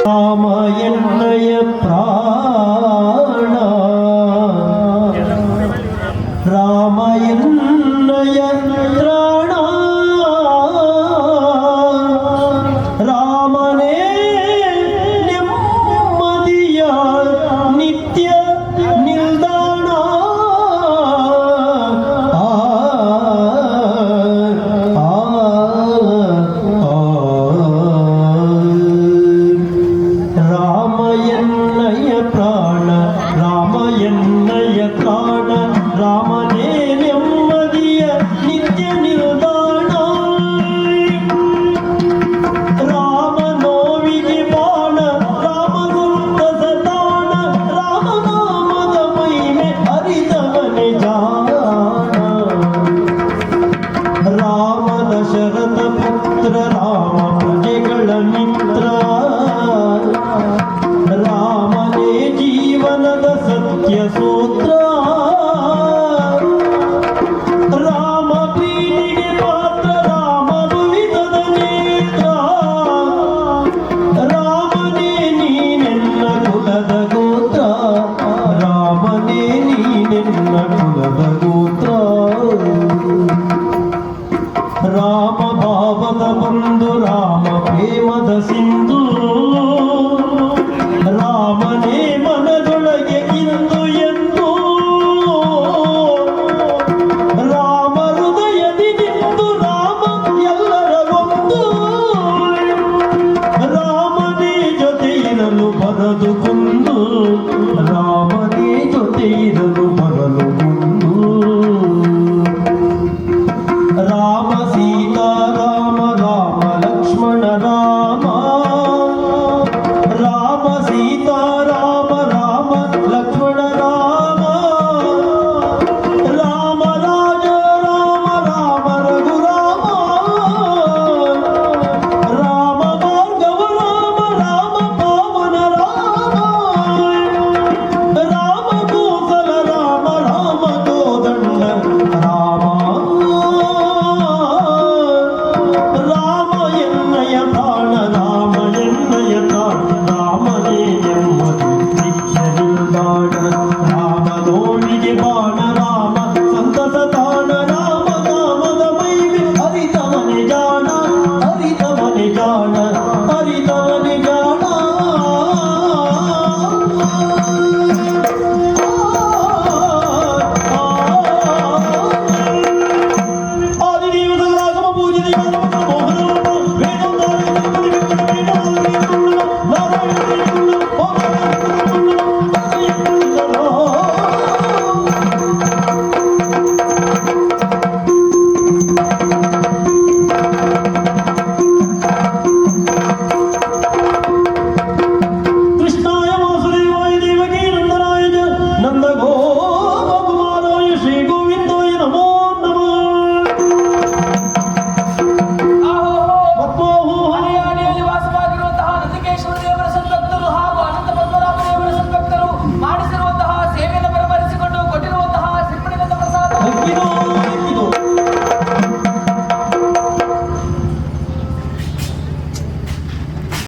ராம என்னைய பிராண ராம என்ன என்னைய காண ராமனே நெம்மதிய நித்திய நிறுதானாய் ராம நோவிகி பாண ராமகுந்தசதான ராமநாமத மயிமே ஹரிதவனே ஜான ராம தசரத புத்திர ராம सत्यसूत्र राम प्रीतिगे पात्र राम विधद नेत्र रामने ನೀನೆನ್ನ ಕುಲದ ಗೋತ್ರ ರಾಮನೇ ನೀನೆನ್ನ ಕುಲದ ಗೋತ್ರ ರಾಮ ಭಾವದ ಬಂಧು ರಾಮ ಪ್ರೇಮದ ಸಿಂಧು ರಾಮನೇ ಮನದ